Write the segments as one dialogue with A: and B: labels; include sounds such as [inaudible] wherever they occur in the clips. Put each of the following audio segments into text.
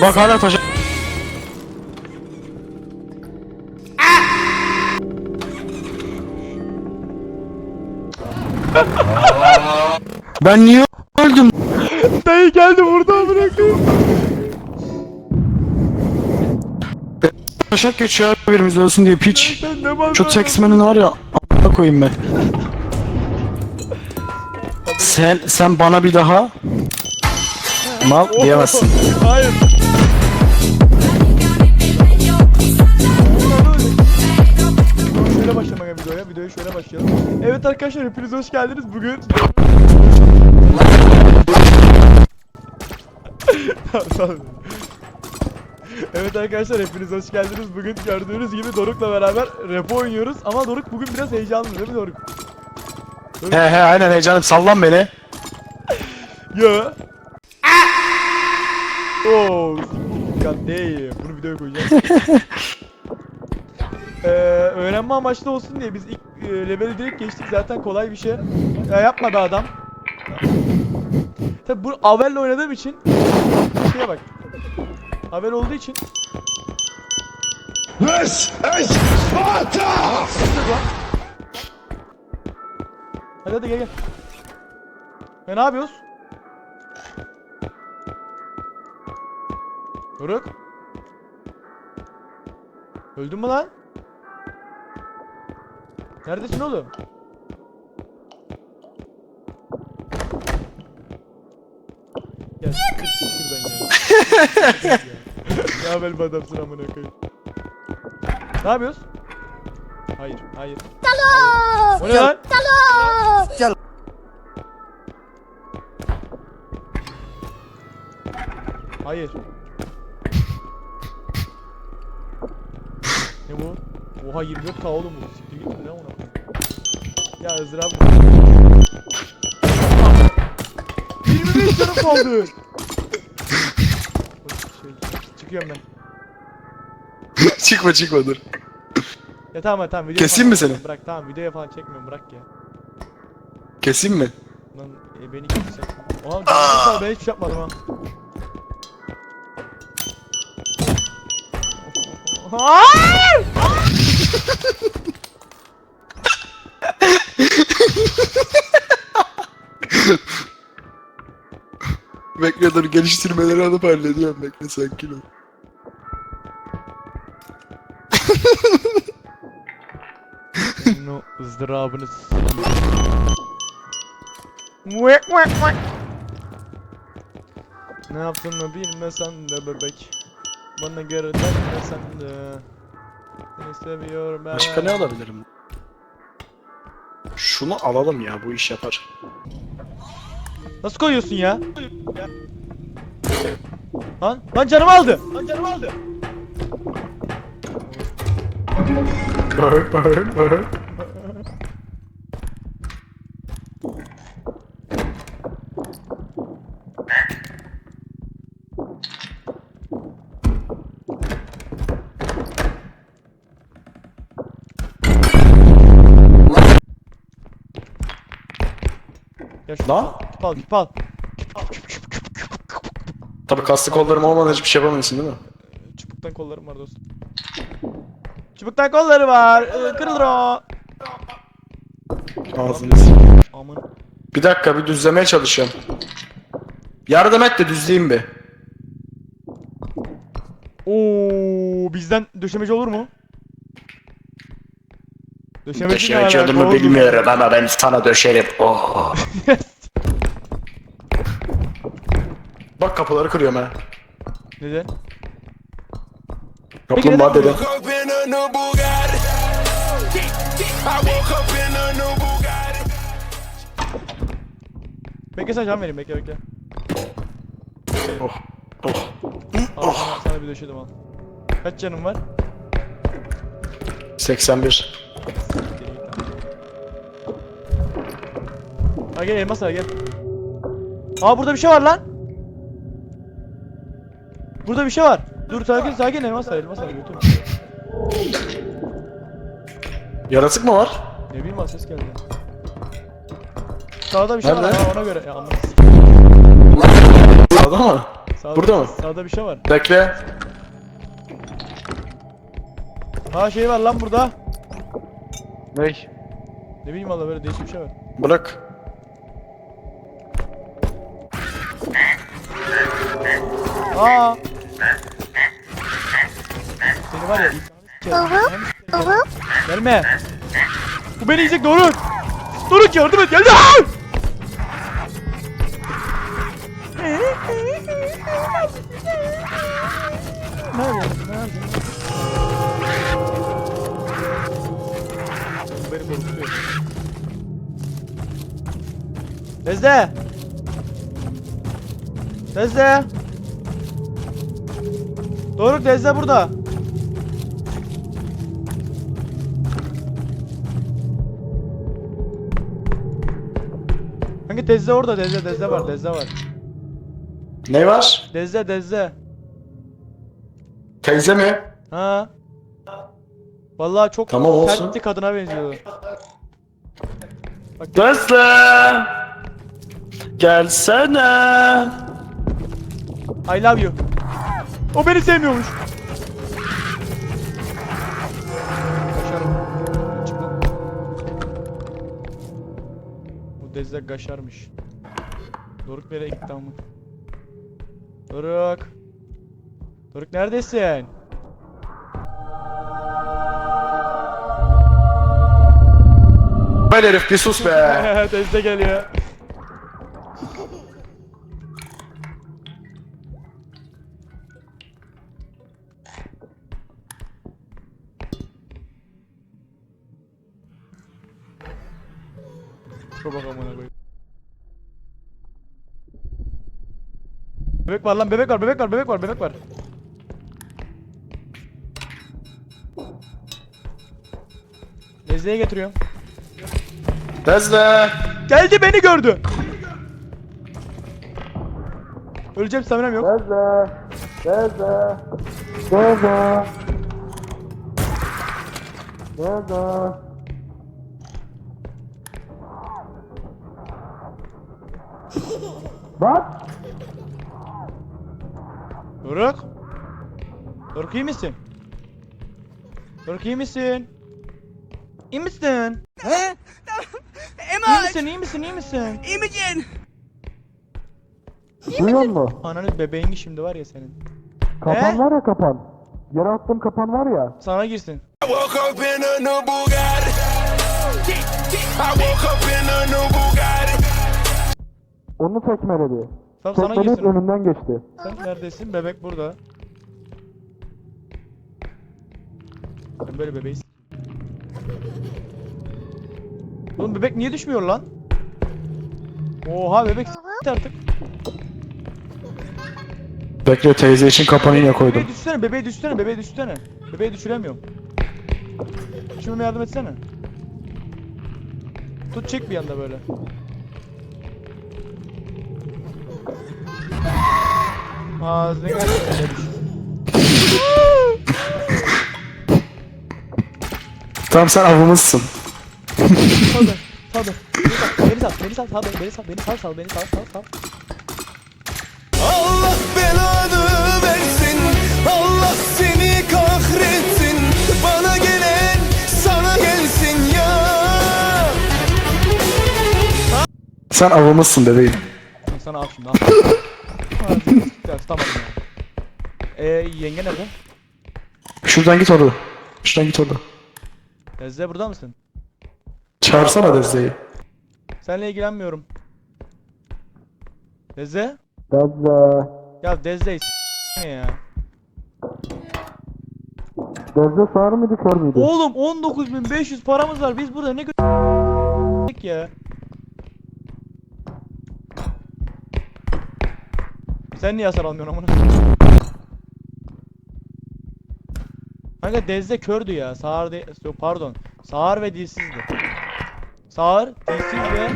A: Bak hala taşa... ben niye öldüm?
B: Dayı geldi burada bırakın.
A: Taşak geçiyor birimiz ölsün diye piç. Şu Texman'ın var ya a**a koyayım ben. Sen sen bana bir daha mal diyemezsin.
B: Hayır. Şöyle başlamaya videoya. Videoya şöyle başlayalım. Evet arkadaşlar hepiniz hoş geldiniz. Bugün. [laughs] Evet arkadaşlar hepiniz hoş geldiniz. Bugün gördüğünüz gibi Doruk'la beraber rap oynuyoruz. Ama Doruk bugün biraz heyecanlı değil mi Doruk?
A: He he aynen heyecanım sallan beni.
B: Yo. Oh, god damn. Bunu videoya koyacağım. ee, öğrenme amaçlı olsun diye biz ilk e, leveli direkt geçtik. Zaten kolay bir şey. Ya yapmadı adam. Tabi bu Avel'le oynadığım için şeye bak. Avel olduğu için
C: This is Sparta!
B: Hadi hadi gel gel. E ne yapıyoruz? Doruk. Öldün mü lan? Neredesin oğlum? Gel şuradan ya. [laughs] ne haber bu adamsın amına koyayım. Ne yapıyoruz? Hayır, hayır. Hayır. O ne lan? Hayır. Oha 24k oğlum bu. Siktir git ne ona? Ya ızdırap. 25 canım kaldı. Şey, çıkıyorum ben.
A: çıkma çıkma dur.
B: Ya tamam tamam video
A: Keseyim mi seni?
B: Bırak tamam videoya falan çekmiyorum bırak ya.
A: Keseyim mi?
B: Lan e, beni kesecek. Oha ben şey yapmadım ha. Hayır! [laughs]
A: Bekle dur geliştirmeleri alıp hallediyorum bekle sakin ol.
B: Senin o ızdırabını. Muek muek muek. Ne yaptığını bilmesen de bebek. Bana göre denmesen de. Seni seviyorum ben.
A: Başka ne alabilirim? Şunu alalım ya bu iş yapar.
B: Nasıl koyuyorsun ya? Lan, lan canımı aldı. Lan canımı aldı.
A: Bağır bağır bağır.
B: Ya şu
A: Lan?
B: Küp al, küp al.
A: Tabi kaslı kollarım olmadan hiçbir şey yapamıyorsun değil mi?
B: Çubuktan kollarım var dostum. Çubuktan kolları var. Ee, Kırılır o.
A: Ağzını s-
B: Aman.
A: Bir dakika bir düzlemeye çalışıyorum. Yardım et de düzleyeyim bir.
B: Oo, bizden döşemeci olur mu? Döşemeci ne alaka
A: olduğumu
B: oğlum?
A: bilmiyorum ama ben sana döşerim. Oh. Bak kapıları kırıyorum ha.
B: Neden?
A: Kaplumbağa dede.
C: Woke up in a new Bugatti. I woke up in a new Bugatti.
B: Bekle sen can vereyim bekle bekle.
A: Oh. Oh.
B: Al, sana, sana bir döşedim al. Kaç canın var?
A: 81.
B: Ha gel elmas al gel. Aa burada bir şey var lan. Burada bir şey var. Dur sakin sakin elmas al elmas al götür.
A: Yaratık mı var?
B: Ne bileyim lan ses geldi. Sağda bir şey var
A: Nerede?
B: ha ona göre. Ya aman.
A: Sağda mı?
B: Sağda,
A: Burada mı?
B: Sağda bir şey var.
A: Bekle.
B: Ha şey var lan burada.
A: Ney?
B: Ne bileyim valla böyle değişik bir şey var.
A: Bırak.
B: Aa. Seni var ya ilk Hem- Gelme. Bu beni yiyecek Doruk. Doruk yardım et geldi. Nerede? Nerede? Teyze. Teyze. Doruk teyze burada. Hangi teyze orada teyze teyze var teyze var.
A: Ne var?
B: Teyze teyze.
A: Teyze mi?
B: Ha. Vallahi çok
A: Tamam, olsun.
B: sert bir kadına benziyor.
A: Teyze. Gelsene.
B: I love you. O beni sevmiyormuş. Kaşarım. Çık lan. Bu Dezde kaşarmış. Doruk nereye gitti ama? Doruk. Doruk neredesin?
A: Ben herif bir sus be. [laughs]
B: Dezde geliyor. Bebek var lan bebek var bebek var bebek var bebek var. Dezde'ye getiriyorum.
A: Teyze.
B: Geldi beni gördü. Öleceğim staminem yok.
A: Teyze. Teyze. Teyze. Teyze.
B: Doruk. Doruk iyi misin? Doruk iyi misin? İyi misin?
D: He?
B: İyi
D: Emad!
B: misin? İyi misin? İyi misin?
D: Imogen!
A: Duyuyor musun?
B: Ananı bebeğin şimdi var ya senin.
A: Kapan
B: He?
A: var ya kapan. Yere attığım kapan var ya.
B: Sana girsin.
C: Woke up in a new Bugatti. I woke up in a new Bugatti.
A: Onu tekmeledi.
B: Tam sana girsin.
A: önünden geçti.
B: Sen neredesin? Bebek burada. Ben böyle bebeğiz. Oğlum bebek niye düşmüyor lan? Oha bebek s**t artık.
A: Bekle teyze için kapanı yine koydum.
B: Bebeği düşsene, bebeği düşsene, bebeği düşsene. Bebeği düşüremiyorum. Düşürmeme yardım etsene. Tut çek bir yanda böyle. Ağzına gel.
A: Tamam sen avımızsın.
B: Tabii, tabii. Beni sal, beni sal, beni sal, beni sal, beni sal, sal, beni sal, sal, sal.
C: Allah belanı versin. Allah seni kahretsin. Bana gelen sana gelsin ya.
A: Sen avımızsın bebeğim.
B: Sen sana al şimdi al. Tutamadım ya. Eee yenge nerede?
A: Şuradan git orada. Şuradan git orada.
B: Ezde burada mısın?
A: Çağırsana Dezde'yi.
B: Seninle ilgilenmiyorum. Deze?
A: Dezde.
B: Ya Deze s- ne ya?
A: Dezde sağır mıydı kör müydü?
B: Oğlum 19500 paramız var. Biz burada ne gö- ya? Sen niye hasar almıyorsun amına? Kanka Dezde kördü ya. Sağır de pardon. Sağır ve dilsizdi. Sağır, dilsiz ve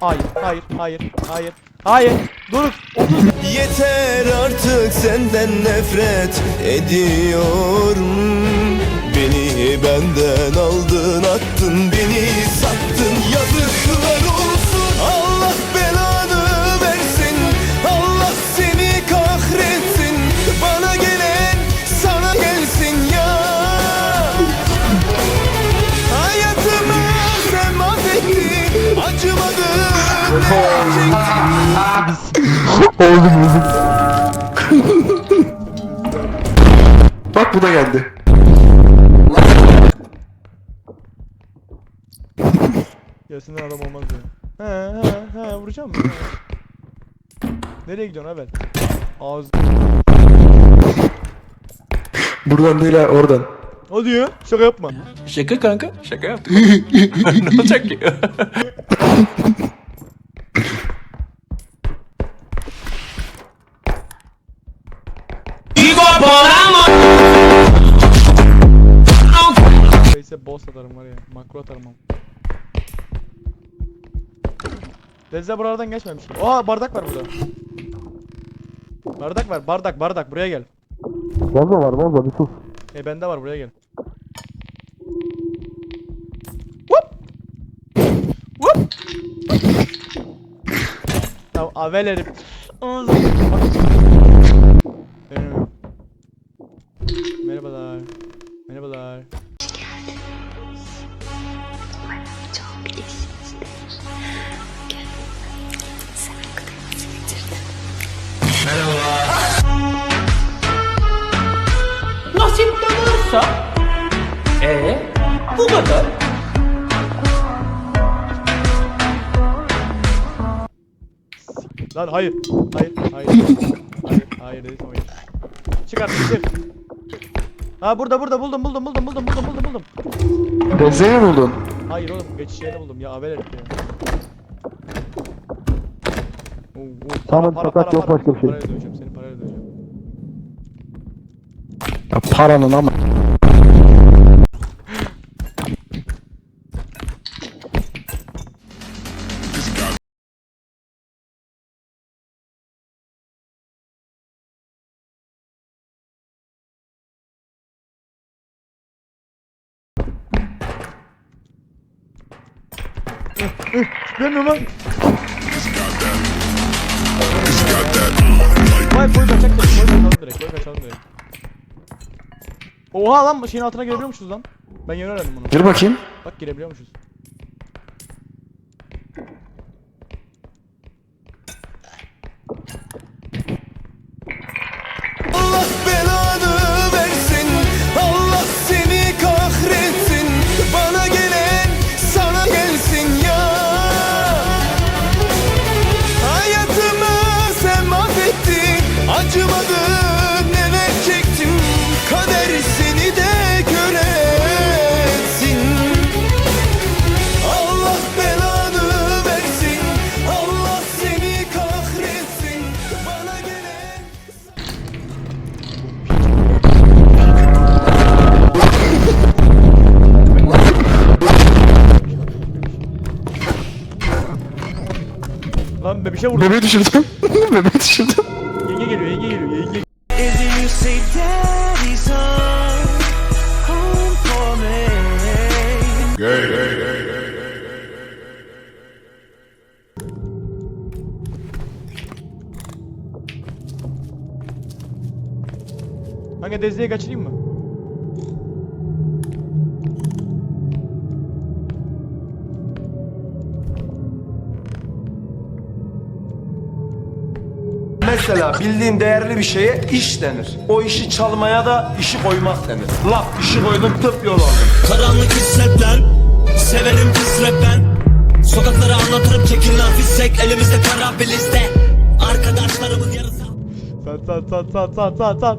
B: Hayır, hayır, hayır, hayır. Hayır. Doruk 30
C: Yeter artık senden nefret ediyorum Beni benden aldın attın
A: Bak bu da geldi.
B: Gelsinden adam olmaz ya. He he he vuracağım mı? Nereye gidiyorsun Abel? Ağız.
A: Buradan değil ha oradan.
B: Hadi ya şaka yapma.
D: Şaka kanka. Şaka yaptık. ne olacak ki?
B: Makro atarım ama. Deze buralardan geçmemiş. Oha bardak var burada. Bardak var bardak bardak buraya gel.
A: Vazo var vazo bir sus.
B: E bende var buraya gel. Whoop! Whoop! Ya avel herif.
D: Nasip olursa. Ee, bu kadar.
B: Lan hayır. Hayır. Hayır. Hayır. Hayır dedim hayır. Çık artık çık. Ha burada burada buldum buldum buldum buldum buldum buldum buldum.
A: Dezeyi mi buldun?
B: Hayır oğlum geçiş yerini buldum ya haber herif ya.
A: Tamam, fakat yok başka bir şey.
B: Parayla döveceğim seni parayla döveceğim.
A: Ya paranın ama.
B: Görmüyor musun? Vay boy kaçak da boy kaçalım direkt boy kaçalım direkt. Oha lan şeyin altına girebiliyormuşuz lan. Ben yeni öğrendim bunu.
A: Gir bakayım.
B: Bak girebiliyormuşuz. Bir şey vurdu.
A: Bebeği düşürdüm. [laughs] Bebeği düşürdüm.
B: Yenge geliyor yenge geliyor yenge.
C: Home, home for me?
B: Kanka Dezde'ye kaçırayım mı?
E: Mesela bildiğin değerli bir şeye iş denir. O işi çalmaya da işi koymak denir. Laf işi koydum tıp yol aldım.
F: Karanlık hissetler Severim ben Sokakları anlatırım çekil lan fissek Elimizde kara bir liste Arkadaşlarımız yarısı
B: Sat sat sat sat sat sat sat.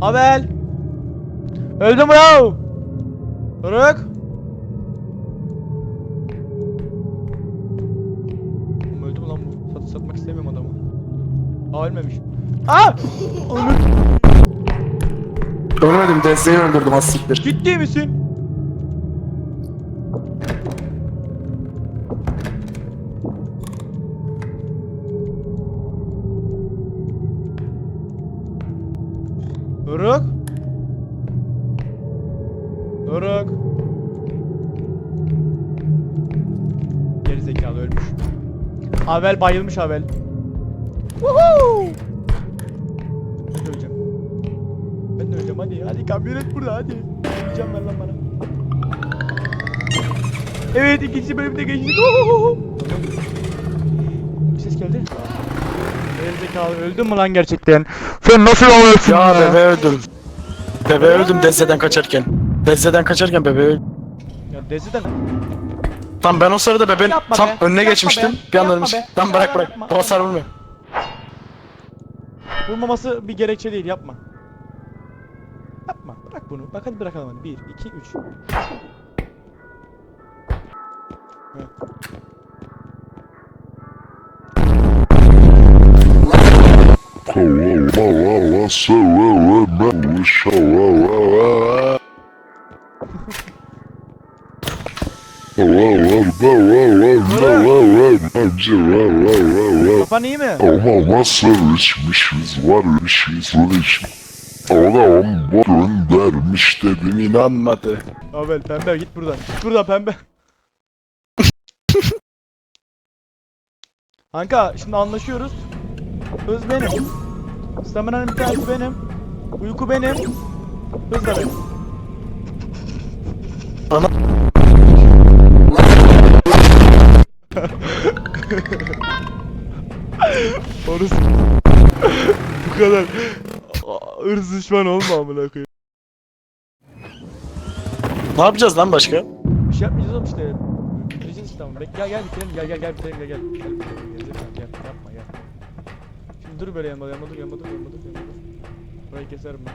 B: Abel. Öldüm ya. Bırak. Aa ölmemiş. Aa! Öldü.
A: Ölmedim Dezeyi öldürdüm az siktir.
B: Ciddi misin? Doruk. Doruk. Geri zekalı ölmüş. Avel bayılmış Avel. Woohoo! Ben de öleceğim. Ben de öleceğim hadi. Hadi kamyonet burada hadi. Can ver lan bana. Evet ikinci bölümde geçtik. Ohohoho. ses geldi. Gerizekalı öldün mü lan gerçekten? Sen nasıl oluyorsun
A: Ya bebe öldüm. Bebe öldüm Dezze'den kaçarken. Dezze'den kaçarken bebe öldüm.
B: Ya Deziden
A: Tam ben o sırada bebeğin tam
B: be,
A: önüne
B: yapma
A: geçmiştim.
B: be,
A: Bir anda
B: yapma
A: ölmüş.
B: be.
A: Bırak bırak.
B: Yapma.
A: Vurmuyor.
B: Vurmaması bir gerekçe değil yapma. Yapma bırak bunu. Bak hadi bırakalım hadi. 1, 2, 3. Kafan iyi mi?
G: Ama nasıl içmişiz var içmişiz iç. Adam bu göndermiş dedim inan.
A: İnanmadı.
B: Abel pembe git buradan. Git buradan pembe. [laughs] Kanka şimdi anlaşıyoruz. Hız benim. Stamina'nın bir tanesi benim. Uyku benim. Hız da benim.
A: Ana-
B: Orası. [laughs] Bu kadar. Hırs düşman olma amına koyayım.
A: Ne yapacağız lan başka?
B: Bir şey yapmayacağız oğlum işte. Bitireceğiz işte ama. Bek gel gel bitirelim. Gel gel gel bitirelim gel gel. Gel bitirelim. Gel, gel, gel. yapma gel. Şimdi dur böyle yanma yanma dur yanma dur yanma dur yanma dur. Burayı keserim ben.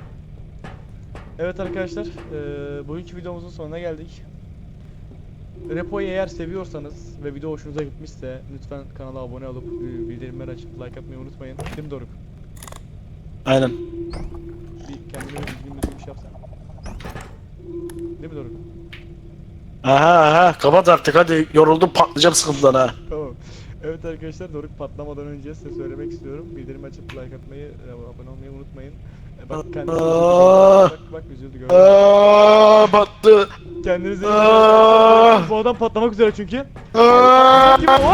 B: Evet arkadaşlar, eee bugünkü videomuzun sonuna geldik. Repo'yu eğer seviyorsanız ve video hoşunuza gitmişse lütfen kanala abone olup e, bildirimleri açıp like atmayı unutmayın. Değil mi Doruk?
A: Aynen.
B: Bir kendine düzgün düzgün bir şey yapsana. Değil mi Doruk?
A: Aha aha kapat artık hadi yoruldum patlayacağım sıkıntıdan ha.
B: Tamam. Evet arkadaşlar Doruk patlamadan önce size söylemek istiyorum. Bildirim açıp like atmayı, e, abone olmayı unutmayın. E, Bak kendinize
A: Aa.
B: bak bak üzüldü gördüm.
A: Aa, battı.
B: Kendinize iyi
A: Aa.
B: bakın. Bu adam patlamak üzere çünkü. Kim o?